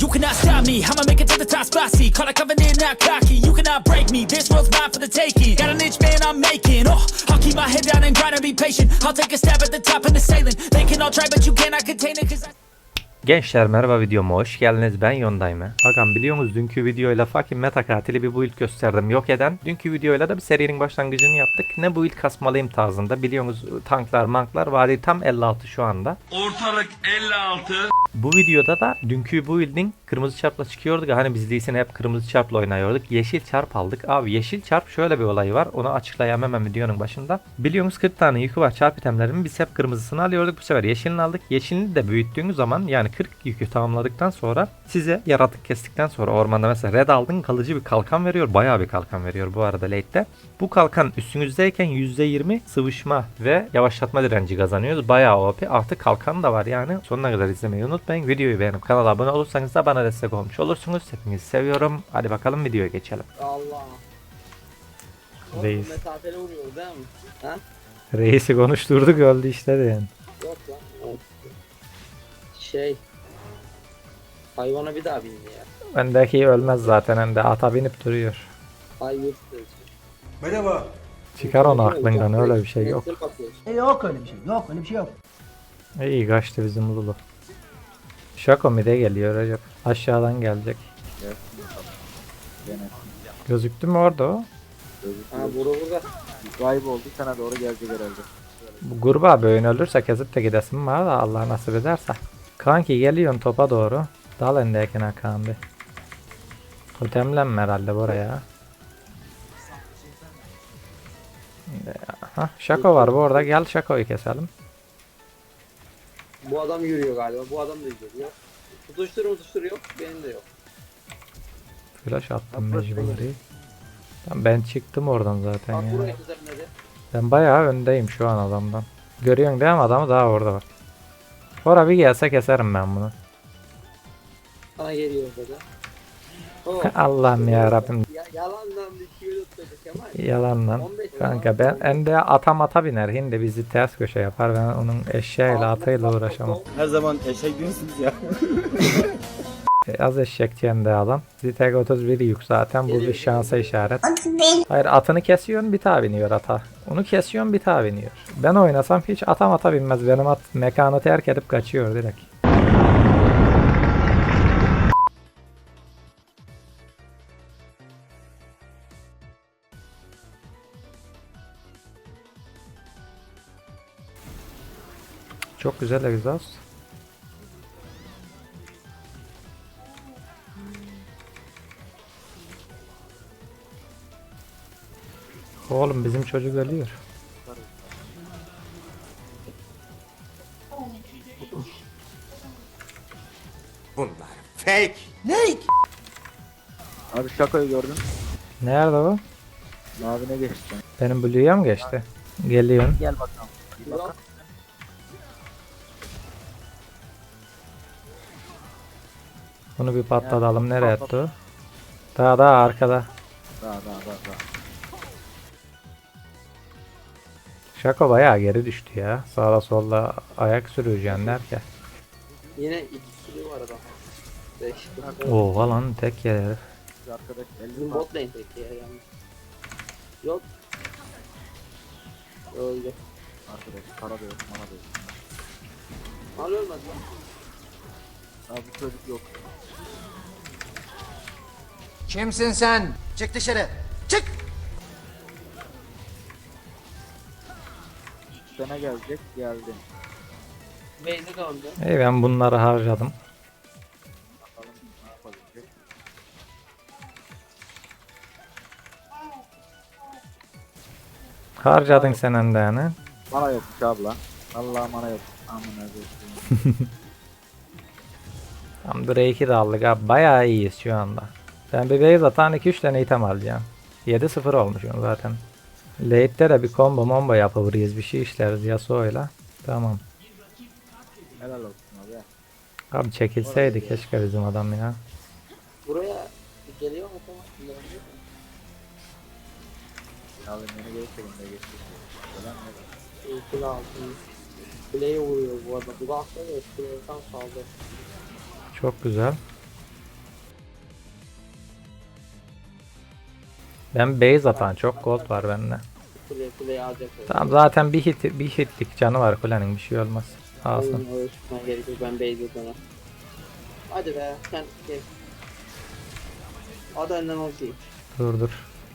You cannot stop me, I'ma make it to the top spicy. Call coming in, not cocky. You cannot break me, this world's mine for the taking. Got an inch, man, I'm making. Oh, I'll keep my head down and grind and be patient. I'll take a stab at the top and the sailing. They can all try, but you cannot contain it, cause I. Gençler merhaba videoma hoş geldiniz ben Yondayme. Agam biliyorsunuz dünkü videoyla fucking meta katili bir build gösterdim yok eden. Dünkü videoyla da bir serinin başlangıcını yaptık. Ne build kasmalıyım tarzında biliyorsunuz tanklar manklar vadi tam 56 şu anda. Ortalık 56. Bu videoda da dünkü build'in kırmızı çarpla çıkıyorduk. Hani biz değilsin hep kırmızı çarpla oynuyorduk. Yeşil çarp aldık. Abi yeşil çarp şöyle bir olayı var. Onu açıklayamam hemen videonun başında. Biliyorsunuz 40 tane yükü var çarp itemlerinin. Biz hep kırmızısını alıyorduk. Bu sefer yeşilini aldık. Yeşilini de büyüttüğünüz zaman yani 40 yükü tamamladıktan sonra size yaratık kestikten sonra ormanda mesela red aldın kalıcı bir kalkan veriyor. Bayağı bir kalkan veriyor bu arada late'de. Bu kalkan üstünüzdeyken %20 sıvışma ve yavaşlatma direnci kazanıyoruz. Bayağı OP. Artı kalkan da var yani. Sonuna kadar izlemeyi unutmayın. Videoyu beğenip kanala abone olursanız da bana destek olmuş olursunuz. Hepinizi seviyorum. Hadi bakalım videoya geçelim. Allah. Reis. mesafeli vuruyoruz değil mi? Ha? Reisi konuşturduk öldü işte de yani. Şey. Hayvana bir daha bindi ya. Bendeki ölmez zaten hem de ata binip duruyor. Ay yurt Çıkar onu aklından öyle bir şey yok. E, Yok öyle bir şey. Yok öyle bir şey yok. İyi kaçtı bizim Lulu. Şako mide geliyor Recep. Aşağıdan gelecek. Gözüktü mü orada o? Ha bura burada. Kayboldu sana doğru gelecek herhalde. Bu gruba böyle ölürse kesip de gidesim var da Allah nasip ederse. Kanki geliyorsun topa doğru. Dal endeyken Hakan bir. Totemlenme herhalde buraya. Ha, Şako var bu arada. Gel Şako'yu keselim. Bu adam yürüyor galiba. Bu adam da yürüyor. Tutuştur tutuştur yok. Benim de yok. Flash attım mecburi. Tamam, ben çıktım oradan zaten Bak ya. Ben bayağı öndeyim şu an adamdan. Görüyorsun değil mi adamı daha orada var. Ora bir gelse keserim ben bunu. Sana geliyor burada. Oh. Allah'ım ya Rabbim. ya, yalandan bir şey tutacak Kemal. Yalandan. 15 Kanka ben ende ata mata biner. Hindi bizi ters köşe yapar. Ben onun eşeğiyle atıyla uğraşamam. Her zaman eşek diyorsunuz ya. E, az eşekçen de adam. Zitek 31 yük zaten. Bu bir şansa işaret. Hayır atını kesiyorsun bir daha biniyor ata. Onu kesiyorsun bir daha biniyor. Ben oynasam hiç ata mata binmez. Benim at mekanı terk edip kaçıyor direkt. Çok güzel egzoz. Oğlum bizim çocuk ölüyor. Abi şakayı gördün. Nerede o? Mavine geçti. Benim Blue'ya mı geçti? Geliyorsun. Gel bakalım. Bir Yok. Bunu bir patlatalım. Nereye attı o? Daha daha arkada. Daha daha daha daha. Şako bayağı geri düştü ya. Sağda solda ayak sürüyeceksin derken. Yine ikisi var adam. 5. Oo lan tek yer herif. Arkadaş 50 Bizim bot lane tek ya yani. Yok. Öldü. arkadaş. Para da yok, mana da yok. Mal ölmez lan. Abi bu çocuk yok. Kimsin sen? Çık dışarı. Çık. Sana gelecek, geldi. Beyzi döndü. İyi ben bunları harcadım. Bakalım ne yapabilecek. Harcadın sen de yani. Mana yokmuş abla. Allah mana yok. Amına koyayım. Tam Drake'i de aldık abi. Bayağı iyiyiz şu anda. Ben bir base atan 2-3 tane item alacağım. 7-0 olmuşum zaten. Late'de de bir combo mombo yapabiliriz. Bir şey işleriz Yasuo'yla. Tamam. Helal olsun abi. ya. Abi çekilseydi keşke bizim adam ya. Buraya geliyor mu tamam. Döndü. Abi beni geçelim de geçti. Selam ne? Kuleye vuruyor bu arada. Bu da kuleden saldı. Çok güzel. Ben base atan çok gold var bende. Kule kuleye alacak. Tamam zaten bir hit bir hitlik canı var kulenin bir şey olmaz. Alsın. Oyun tutmaya gerek yok. Ben base atanım. Hadi be. Sen şey. Hadi önden ol ki. Dur dur.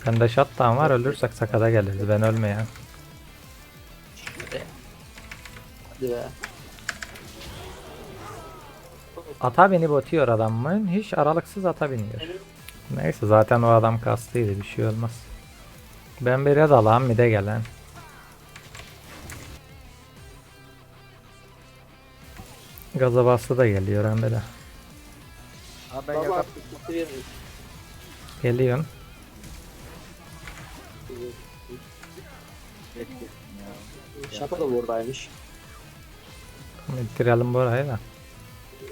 Bende shutdown var ölürsek sakata geliriz ben ölmeyen. Hadi be. Ata beni botuyor adam mı? Hiç aralıksız ata biniyor. Neyse zaten o adam kastıydı bir şey olmaz. Ben bir red alayım bir de gelen. Gaza bastı da geliyor hem de. Abi ben Baba yakat artık bitiriyorum. Geliyorsun. bekledim ya. Şaka da buradaymış. Bitirelim burayı da.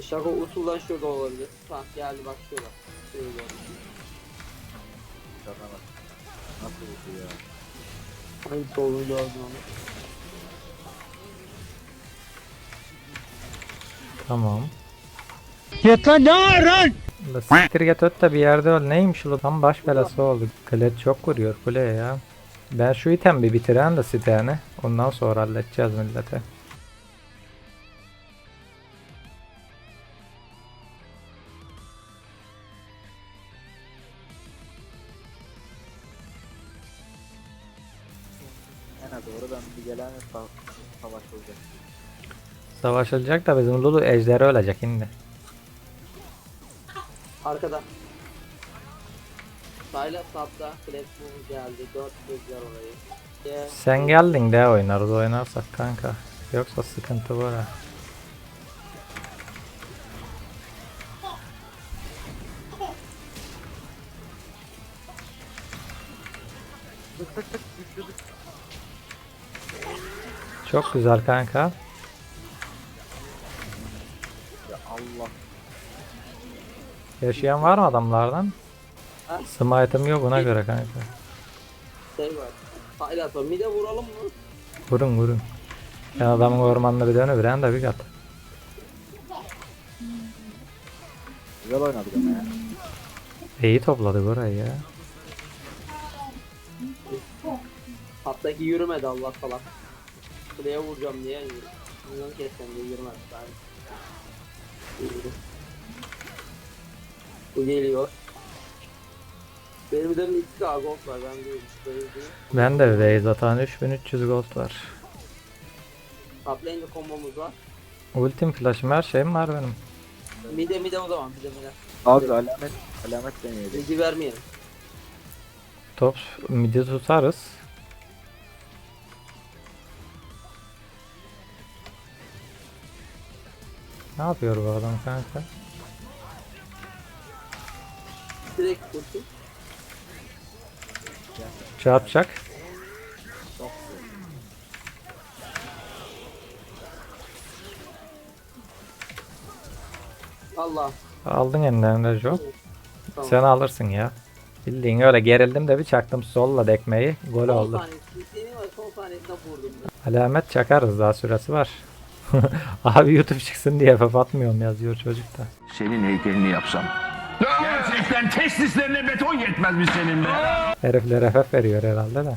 Şaka usuldan şurada olabilir. Tamam geldi bak şurada. Şurada. Sana bak. Nasıl vurdu ya? Hangisi olduğunu gördüm onu. Tamam. La Siktir get öt de bir yerde öl. Neymiş o? Tam baş belası oldu. Klet çok vuruyor kuleye ya. Ben şu item bir bitiren de siteni. Ondan sonra halledeceğiz millete. Savaşılacak da bizim Lulu ejderi ölecek şimdi. Arkada. Sayla sapta. Platform geldi. Dört gözler orayı. Ye. Sen geldin de oynarız oynarsak kanka. Yoksa sıkıntı var ha. Çok güzel kanka. Allah. Yaşayan var mı adamlardan? Ha? Smite'ım yok ona göre kanka. Şey var. Sapta. Mide vuralım mı? Vurun vurun. Ben adamın ormanına bir dönü bir de bir kat. Güzel oynadık ama ya. İyi topladı burayı ya. Hattaki yürümedi Allah falan. Kuleye vuracağım diye. Bundan kestim diye yürümedi. Ben... Bu geliyor. Benim de mitik gold var. Ben de böyle değil. Ben de base atan 3300 gold var. Top lane'de kombomuz var. Ultim flash'ım her şeyim var benim. Mide mide o zaman mide mide. Abi alamet alamet deneyelim. Bilgi vermeyelim. Top midi tutarız. Ne yapıyor bu adam kanka? Direkt kurtul. Çarpacak. Allah. Aldın elinden Joe. Tamam. Sen alırsın ya. Bildiğin öyle gerildim de bir çaktım solla dekmeyi. Gol oldu. saniyesi. Alamet çakarız daha süresi var. Abi YouTube çıksın diye FF atmıyorum yazıyor çocuk da. Senin heykelini yapsam. Gerçekten testislerine beton yetmez mi senin be? Herifler FF veriyor herhalde de.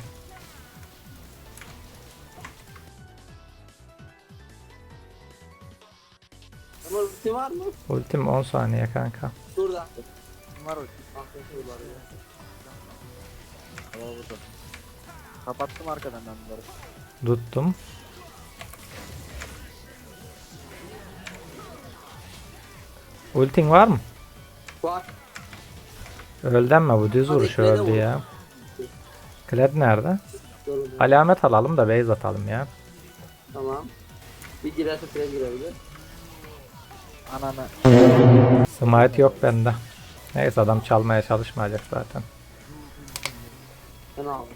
Ulti var mı? Ultim 10 saniye kanka. Şurada. Kim var burada. Kapattım arkadan ben bunları. Tuttum. Ultin var mı? Var. Öldün mü bu düz vuruş öldü ya. Kled nerede? Alamet alalım da base atalım ya. Tamam. Bir girerse frame girebilir. Ananı. Smite yok bende. Neyse adam çalmaya çalışmayacak zaten. Ben aldım.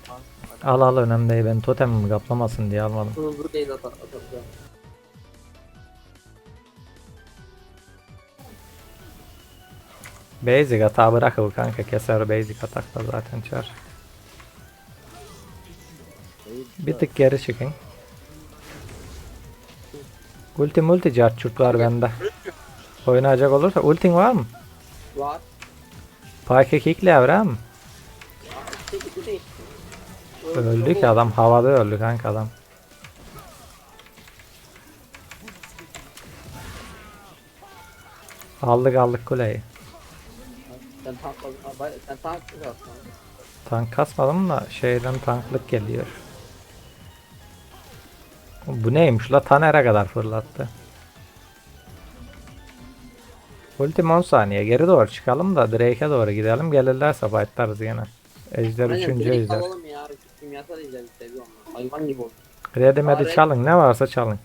Al al önemli değil. Ben totemimi kaplamasın diye almadım. Bunu buraya atar atacağım. Basic hata bırakıl kanka keser basic atakta zaten çar. Bir tık geri çıkın. Ulti multi carçurt var bende. Oynayacak olursa ultin var mı? Var. Pike kickle değil. Öldü ki adam havada öldü kanka adam. Aldık aldık kuleyi. Sen tank sen tank kırarsın. Tank kasmadım da şeyden tanklık geliyor. Bu neymiş la Taner'e kadar fırlattı. Ultim 10 saniye geri doğru çıkalım da Drake'e doğru gidelim gelirlerse fightlarız yine. Ejder 3. direkt ejder. alalım ya. Kimyasal ejder seviyorum ben. Hayvan gibi oldu. Bari- çalın ne varsa çalın.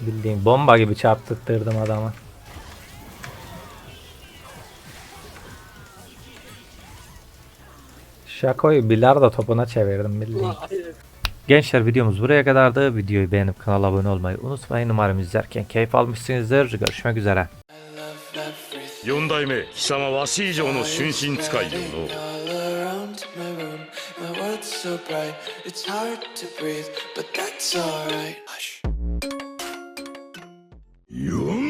Bildiğin bomba gibi çarptırdım adamı. Şakoyu bilardo topuna çevirdim bildiğin. Ulan hayır. Gençler videomuz buraya kadardı. Videoyu beğenip kanala abone olmayı unutmayın. Umarım izlerken keyif almışsınızdır. Görüşmek üzere. 四代目貴様わし以上の春心使いよの all around my room. My world's so bright, it's hard to breathe, but that's alright. Hush. よ